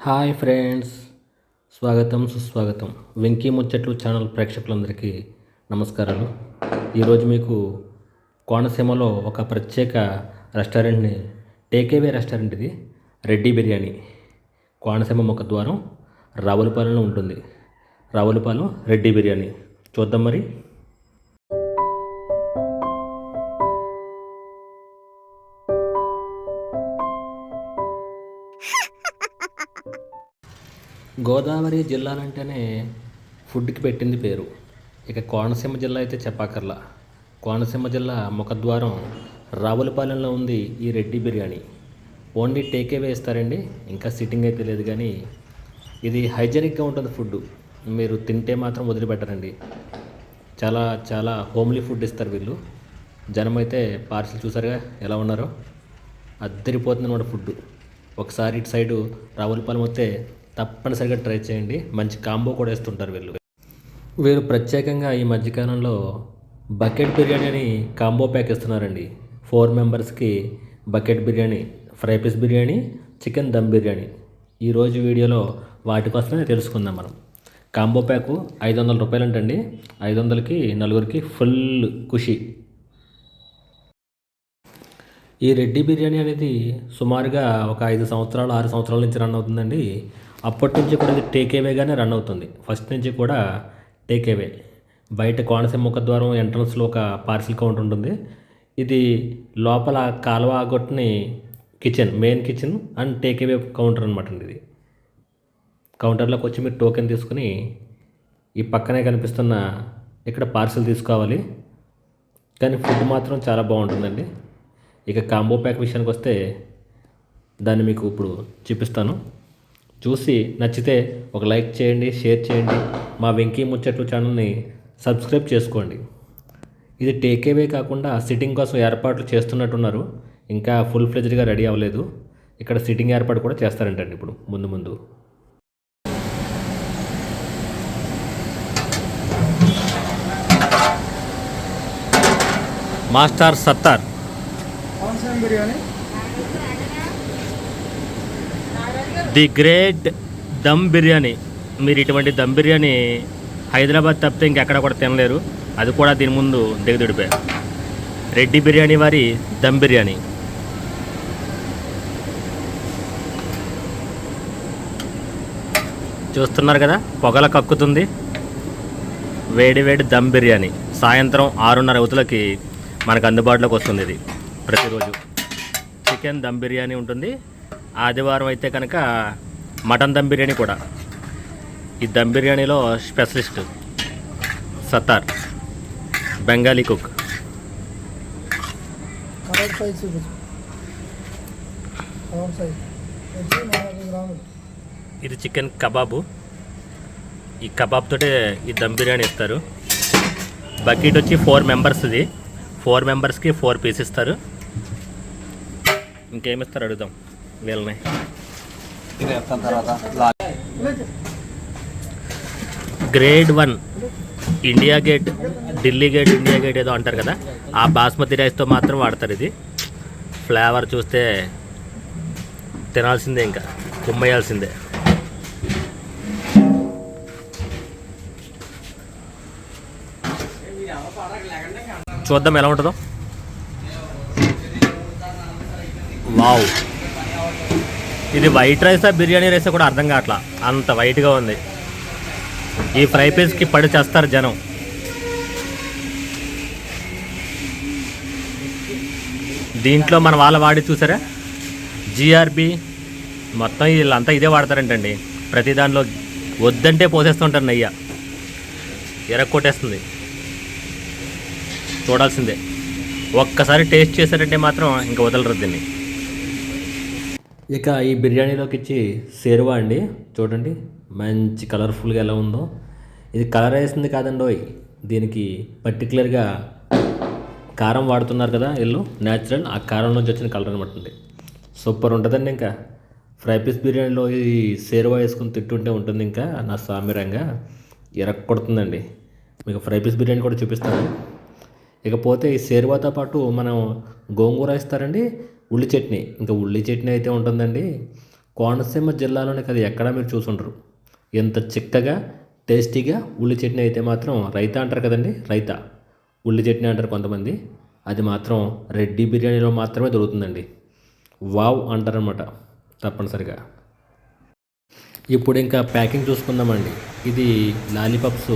Hi friends. స్వాగతం సుస్వాగతం. వెంకీ ముచ్చట్లు ఛానల్ ప్రేక్షకులందరికీ నమస్కారాలు. ఈరోజు మీకు కోనసీమలో ఒక ప్రత్యేక రెస్టారెంట్ని టేకేవే రెస్టారెంట్ ఇది. రెడ్డి బిర్యానీ. కోనసీమ ముఖద్వారం రావులపాలెంలో ఉంటుంది. రావులపాలెం రెడ్డి బిర్యానీ. చూద్దాం మరి. గోదావరి జిల్లాలంటేనే ఫుడ్కి పెట్టింది పేరు. ఇక కోనసీమ జిల్లా అయితే చెప్పాకర్లా కోనసీమ జిల్లా ముఖద్వారం రావులపాలెంలో ఉంది ఈ రెడ్డి బిర్యానీ. ఓన్లీ టేకేవే ఇస్తారండి ఇంకా సిట్టింగ్ అయితే లేదు కానీ ఇది హైజెనిక్గా ఉంటుంది ఫుడ్ మీరు తింటే మాత్రం వదిలిపెట్టరండి. చాలా చాలా హోమ్లీ ఫుడ్ ఇస్తారు వీళ్ళు. జనం అయితే పార్సిల్ చూసారుగా ఎలా ఉన్నారో? అద్దరిపోతుంది అనమాట ఫుడ్ ఒకసారి ఇటు సైడు రావులపాలెం వస్తే తప్పనిసరిగా ట్రై చేయండి. మంచి కాంబో కూడా వేస్తుంటారు వీళ్ళు. వీరు ప్రత్యేకంగా ఈ మధ్యకాలంలో బకెట్ బిర్యానీ అని కాంబో ప్యాక్ ఇస్తున్నారండి. ఫోర్ మెంబర్స్కి bucket biryani fry piece biryani chicken dum biryani. ఈరోజు వీడియోలో వాటి కోసమే తెలుసుకుందాం మనం. కాంబో ప్యాకు ఐదు వందల రూపాయలు అంటండి ఐదు వందలకి నలుగురికి ఫుల్ ఖుషి. ఈ రెడ్డి బిర్యానీ అనేది సుమారుగా ఒక ఐదు సంవత్సరాలు ఆరు సంవత్సరాల నుంచి రన్ అవుతుందండి. అప్పటి నుంచి కూడా ఇది టేకేవేగానే రన్ అవుతుంది. ఫస్ట్ నుంచి కూడా టేకేవే బయట కోనసీమ ముఖద్వారం ఎంట్రన్స్లో ఒక పార్సిల్ కౌంటర్ ఉంటుంది. ఇది లోపల కాలువ గొట్టుని kitchen main kitchen and takeaway counter అనమాట అండి ఇది. కౌంటర్లోకి వచ్చి మీరు టోకెన్ తీసుకుని ఈ పక్కనే కనిపిస్తున్న ఇక్కడ పార్సిల్ తీసుకోవాలి. కానీ ఫుడ్ మాత్రం చాలా బాగుంటుందండి. ఇక కాంబో ప్యాక్ విషయానికి వస్తే దాన్ని మీకు ఇప్పుడు చూపిస్తాను. చూసి నచ్చితే ఒక లైక్ చేయండి షేర్ చేయండి. మా వెంకీ ముచ్చట్లు ఛానల్ని సబ్స్క్రైబ్ చేసుకోండి. ఇది టేకేవే కాకుండా సిట్టింగ్ కోసం ఏర్పాట్లు చేస్తున్నట్టున్నారు. ఇంకా ఫుల్ ఫ్లెజ్డ్గా రెడీ అవ్వలేదు. ఇక్కడ సిట్టింగ్ ఏర్పాటు కూడా చేస్తారంటండి ఇప్పుడు ముందు ముందు. Master Sattar. Biryani. The great dum biryani. మీరు ఇటువంటి దమ్ బిర్యానీ హైదరాబాద్ తప్పితే ఇంకెక్కడ కూడా తినలేరు. అది కూడా దీని ముందు దిగదుడిపే రెడ్డి బిర్యానీ వారి దమ్ బిర్యానీ. చూస్తున్నారు కదా పొగల కక్కుతుంది. వేడి వేడి దమ్ బిర్యానీ. సాయంత్రం ఆరున్నర అవతులకి మనకు అందుబాటులోకి వస్తుంది ఇది. ప్రతిరోజు. చికెన్ దమ్ బిర్యానీ ఉంటుంది. ఆదివారం అయితే కనుక మటన్ దమ్ బిర్యానీ కూడా. ఈ దమ్ బిర్యానీలో స్పెషలిస్ట్ సత్తార్ బెంగాలీ కుక్. ఇది చికెన్ కబాబు. ఈ కబాబ్ తోటే ఈ దమ్ బిర్యానీ ఇస్తారు. బకెట్ వచ్చి ఫోర్ మెంబర్స్ ఇది. ఫోర్ మెంబర్స్కి ఫోర్ పీస్ ఇస్తారు. ఇంకేమి ఇస్తారు అడుగుదాం. వీళ్ళని. Grade one India gate Delhi gate India gate ఏదో అంటారు కదా ఆ బాస్మతి రైస్తో మాత్రం వాడతారు ఇది. ఫ్లేవర్ చూస్తే తినాల్సిందే ఇంకా కుమ్మేయాల్సిందే. చూద్దాం ఎలా ఉంటుందో. వావ్. ఇది వైట్ రైసా బిర్యానీ రైసా కూడా అర్థం కావట్లా. అంత వైట్గా ఉంది. ఈ ఫ్రై పీస్కి పడి చేస్తారు జనం. దీంట్లో మన వాళ్ళ వాడి చూసారా? జిఆర్బి మొత్తం వీళ్ళంతా ఇదే వాడతారంటండి. ప్రతి దానిలో వద్దంటే పోసేస్తుంటారు నెయ్యి. ఎరక్కొట్టేస్తుంది. చూడాల్సిందే. ఒక్కసారి టేస్ట్ చేశారంటే మాత్రం ఇంకా వదలరు దీన్ని. ఇక ఈ బిర్యానీలోకి ఇచ్చి సేరువా అండి. చూడండి మంచి కలర్ఫుల్గా ఎలా ఉందో. ఇది కలర్ వేసింది కాదండి దీనికి పర్టికులర్గా కారం వాడుతున్నారు కదా వీళ్ళు న్యాచురల్ ఆ కారం నుంచి వచ్చిన కలర్ అనమాట అండి. సూపర్ ఉంటుందండి ఇంకా. ఫ్రై పీస్ బిర్యానీలో ఈ సేరువా వేసుకుని తింటుంటే ఉంటుంది ఇంకా నా సామిరంగా. ఎరక్కొడుతుందండి మీకు ఫ్రై పీస్ బిర్యానీ కూడా చూపిస్తాను. ఇకపోతే ఈ సేరువాతో పాటు మనం గోంగూర ఇస్తారండి ఉల్లి చట్నీ. ఇంకా ఉల్లి చట్నీ అయితే ఉంటుందండి. కోనసీమ జిల్లాలోనే కదా ఎక్కడా మీరు చూసుంటారు ఎంత చిక్కగా టేస్టీగా ఉల్లి చట్నీ అయితే మాత్రం రైతా అంటారు కదండి రైత. ఉల్లి చట్నీ అంటారు కొంతమంది. అది మాత్రం రెడ్డి బిర్యానీలో మాత్రమే దొరుకుతుందండి. వావ్ అంటారనమాట తప్పనిసరిగా. ఇప్పుడు ఇంకా ప్యాకింగ్ చూసుకుందామండి. ఇది లాలీపాప్స్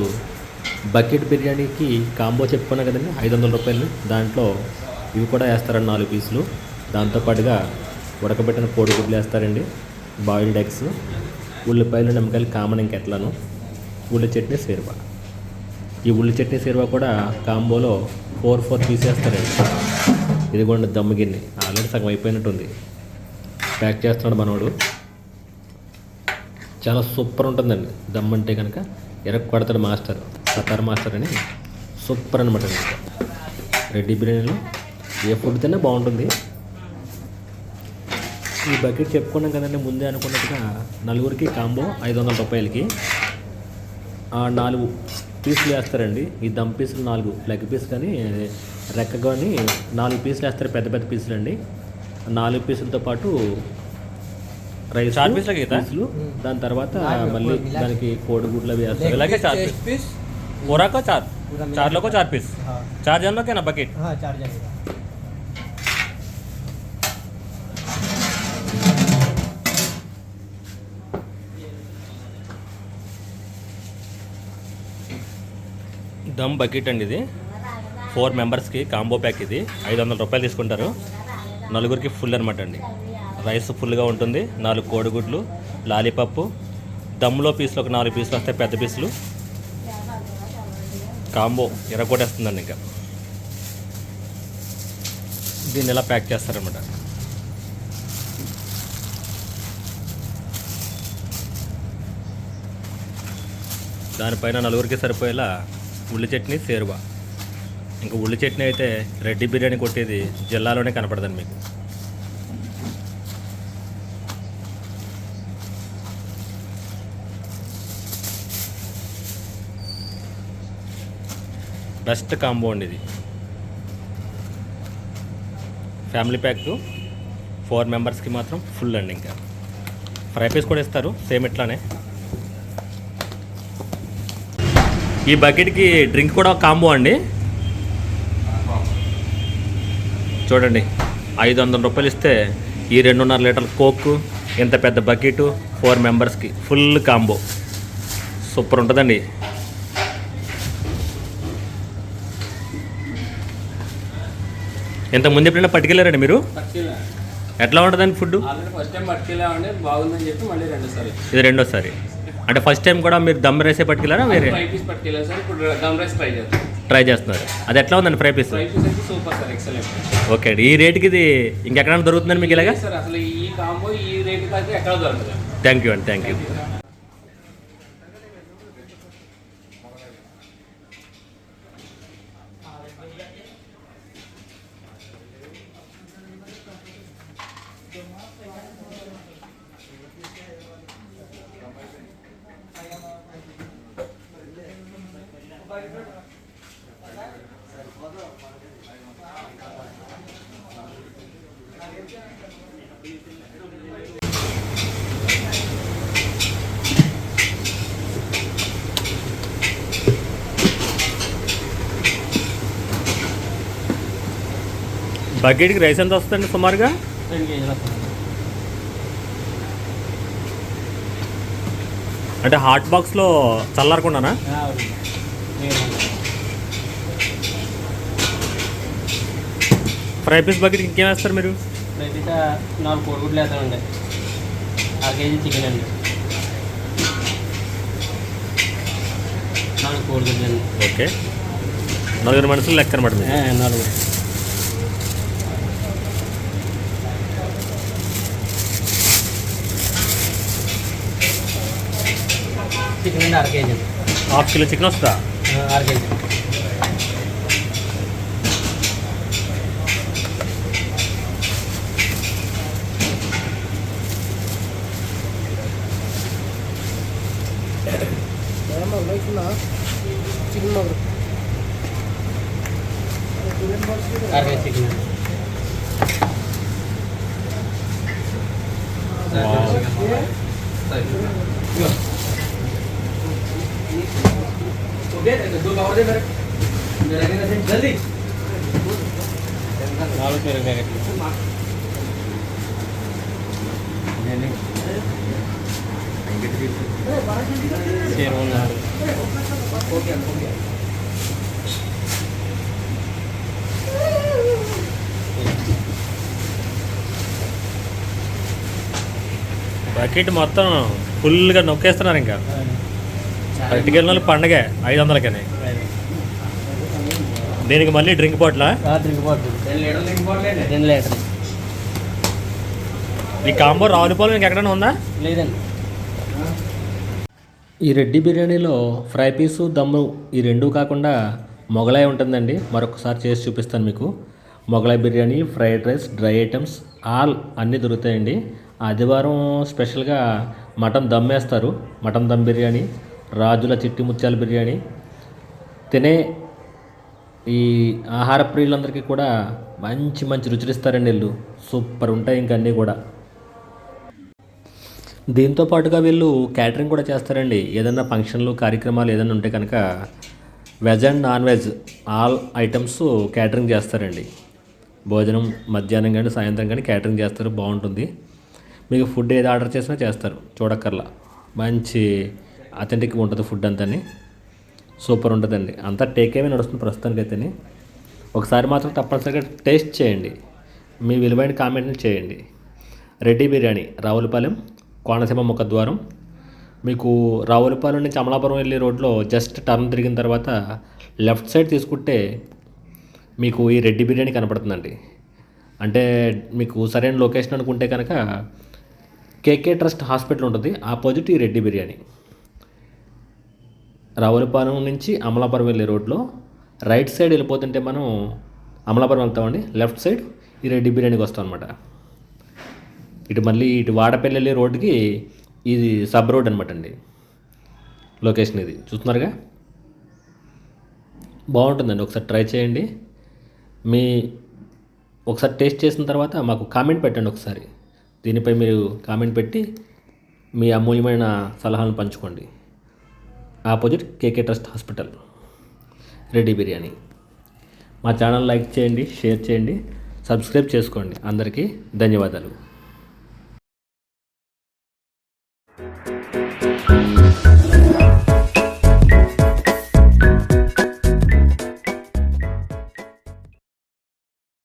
బకెట్ బిర్యానీకి కాంబో చెప్పుకున్నా కదండి ఐదు వందల రూపాయలు. దాంట్లో ఇవి కూడా వేస్తారండి నాలుగు పీసులు. దాంతోపాటుగా ఉడకబెట్టిన కోడిగుడ్లు వేస్తారండి బాయిల్డ్ ఎగ్స్ ఉల్లిపాయలు నిమ్మకాయలు కామన్ ఇంకెట్లను ఉల్లి చట్నీ సేరువా ఈ ఉల్లి చట్నీ సేరువా కూడా కాంబోలో ఫోర్ ఫోర్ పీస్ వేస్తారండి. ఇది కూడా దమ్ము గిన్నె. ఆల్రెడీ సగం అయిపోయినట్టుంది. ప్యాక్ చేస్తున్నాడు మనోడు. చాలా సూపర్ ఉంటుందండి. దమ్ అంటే కనుక ఎరక్ కొడతాడు మాస్టర్. సతార్ మాస్టర్ అని సూపర్ అనమాట రెడ్డి బిర్యానీలో ఏ ఫుడ్ తిన్నా బాగుంటుంది. ఈ బకెట్ చెప్పుకున్నాం కదండి ముందే అనుకున్నట్టుగా నలుగురికి కాంబో ఐదు వందల రూపాయలకి. నాలుగు పీసులు వేస్తారండి. ఈ దమ్ పీసులు నాలుగు లెగ్ పీస్ కానీ రెక్క కానీ నాలుగు పీసులు వేస్తారు పెద్ద పెద్ద పీసులు అండి నాలుగు పీసులతో పాటు రైస్ పీసులు దాని తర్వాత మళ్ళీ దానికి కోడిగుడ్లు అవి వేస్తారు. लगे चार पीस पीस बोरा को चार पूरा मिला चार लोग को चार पीस हाँ चार जनों के ना बकेट हाँ चार जने का దమ్ బకెట్ అండి ఇది ఫోర్ మెంబర్స్కి కాంబో ప్యాక్ ఇది ఐదు వందల రూపాయలు తీసుకుంటారు నలుగురికి ఫుల్ అనమాట అండి రైస్ ఫుల్గా ఉంటుంది నాలుగు కోడిగుడ్లు లాలీపప్పు దమ్లో పీసులు ఒక నాలుగు పీసులు వస్తాయి పెద్ద పీసులు కాంబో ఎర్రగొట్టేస్తుందండి ఇంకా. దీన్ని ఎలా ప్యాక్ చేస్తారనమాట? దానిపైన నలుగురికి సరిపోయేలా ఉల్లి చట్నీ సేరువా. ఇంకా ఉల్లి చట్నీ అయితే రెడ్డి బిర్యానీ కొట్టేది జిల్లాలోనే కనపడదండి మీకు. బెస్ట్ కాంబో అండి ఇది. ఫ్యామిలీ ప్యాక్ ఫోర్ మెంబర్స్కి మాత్రం ఫుల్ అండి ఇంకా. ఫ్రై పీస్ కూడా ఇస్తారు సేమ్ ఇట్లానే. ఈ బకెట్కి డ్రింక్ కూడా కాంబో అండి. చూడండి ఐదు వందల రూపాయలు ఇస్తే ఈ రెండున్నర లీటర్ల కోక్ ఇంత పెద్ద బకెట్ ఫోర్ మెంబర్స్కి ఫుల్ కాంబో. సూపర్ ఉంటుందండి. ఇంత ముందు ఎప్పుడైనా పట్టుకెళ్ళారండి మీరు? ఎట్లా ఉంటుందండి ఫుడ్ ఫస్ట్ టైం బాగుందని చెప్పి మళ్ళీ రెండోసారి. ఇది రెండోసారి. అంటే ఫస్ట్ టైం కూడా మీరు దమ్ రైసే పట్టుకెళ్ళారా వేరే? ఫ్రై పీస్ పట్టుకెళ్ళాం సార్ ఇప్పుడు దమ్ రైస్ ట్రై చేస్తాం ట్రై చేస్తున్నారు. అది ఎట్లా ఉందండి ఫ్రై పీస్? ఫ్రై పీస్ అయితే సూపర్ సార్ ఎక్సలెంట్. ఓకే అండి. ఈ రేట్కి ఇది ఇంకెక్కడైనా దొరుకుతుందండి మీకు ఇలాగా? సార్ అసలు ఈ కాంబో ఈ రేట్ అయితే ఎక్కడ దొరకదు. థ్యాంక్ యూ అండి థ్యాంక్ యూ. బకెట్కి రైస్ ఎంత వస్తుందండి సుమారుగా? రెండు కేజీలు వస్తుంది. అంటే హాట్ బాక్స్లో చల్లారకుండానా? ఫ్రై పీస్ బకెట్కి ఇంకేం వేస్తారు మీరు? రైట్ నాలుగు కోడిగుడ్లు వేస్తామండి. అర కేజీ చికెన్ అండి. నాలుగు కోడిగుడ్లు అండి. ఓకే. నలుగురు మనుషులు లెక్క అనమాట నాలుగు చికెన్ అర కేజీ హాఫ్ కిలో చికెన్ వస్తుందా? అర కేజీ బకెట్ మొత్తం ఫుల్గా నొక్కేస్తున్నారు ఇంకా. పట్టుకెళ్ళిన వాళ్ళు పండగే ఐదు వందలకని దీనికి మళ్ళీ drink bottle? Drink bottle. Litre ఈ కాంబో రావులపాలెం ఇంకా ఎక్కడైనా ఉందా? లేదండి. ఈ రెడ్డి బిర్యానీలో ఫ్రై పీసు దమ్ము ఈ రెండూ కాకుండా మొగలాయి ఉంటుందండి. మరొకసారి చేసి చూపిస్తాను మీకు. Mughlai biryani fried rice dry items all అన్నీ దొరుకుతాయండి. ఆదివారం స్పెషల్గా మటన్ దమ్ వేస్తారు. మటన్ దమ్ బిర్యానీ. రాజుల చిట్టి ముత్యాల బిర్యానీ. తినే ఈ ఆహార ప్రియులందరికీ కూడా మంచి మంచి రుచులు ఇస్తారండి వీళ్ళు. సూపర్ ఉంటాయి ఇంకా అన్నీ కూడా. దీంతో పాటుగా వీళ్ళు క్యాటరింగ్ కూడా చేస్తారండి. ఏదైనా ఫంక్షన్లు కార్యక్రమాలు ఏదైనా ఉంటే కనుక veg and non veg all items catering చేస్తారండి. భోజనం మధ్యాహ్నం కానీ సాయంత్రం కానీ క్యాటరింగ్ చేస్తారు. బాగుంటుంది. మీకు ఫుడ్ ఏది ఆర్డర్ చేసినా చేస్తారు. చూడక్కర్లా. మంచి అథెంటిక్గా ఉంటుంది ఫుడ్ అంతా సూపర్ ఉంటుందండి. అంతా టేక్ అవే నడుస్తుంది అయితే ఒకసారి మాత్రం తప్పనిసరిగా టేస్ట్ చేయండి. మీ విలువైన కామెంట్ని చేయండి. రెడ్డి బిర్యానీ రావులపాలెం కోనసీమ ముఖద్వారం. మీకు రావులపాలెం నుంచి అమలాపురం వెళ్ళే రోడ్లో జస్ట్ టర్న్ తిరిగిన తర్వాత లెఫ్ట్ సైడ్ తీసుకుంటే మీకు ఈ రెడ్డి బిర్యానీ కనపడుతుందండి. అంటే మీకు సరైన లొకేషన్ అనుకుంటే కనుక కేకే ట్రస్ట్ హాస్పిటల్ ఉంటుంది. ఆపోజిట్ ఈ రెడ్డి బిర్యానీ. రావులపాలెం నుంచి అమలాపురం వెళ్ళే రోడ్లో రైట్ సైడ్ వెళ్ళిపోతుంటే మనం అమలాపురం వెళ్తామండి. లెఫ్ట్ సైడ్ ఈ రెడ్డి బిర్యానీకి వస్తాం అనమాట ఇటు మళ్ళీ ఇటు వాడపల్లి వెళ్ళే రోడ్డుకి ఇది సబ్ రోడ్ అనమాట అండి లొకేషన్ ఇది. చూస్తున్నారుగా? బాగుంటుందండి. ఒకసారి ట్రై చేయండి. మీ ఒకసారి టేస్ట్ చేసిన తర్వాత మాకు కామెంట్ పెట్టండి ఒకసారి. దీనిపై మీరు కామెంట్ పెట్టి మీ అమూల్యమైన సలహాలను పంచుకోండి. Opposite KK trust hospital. Reddy biryani. మా ఛానల్ లైక్ చేయండి షేర్ చేయండి సబ్స్క్రైబ్ చేసుకోండి. అందరికీ ధన్యవాదాలు.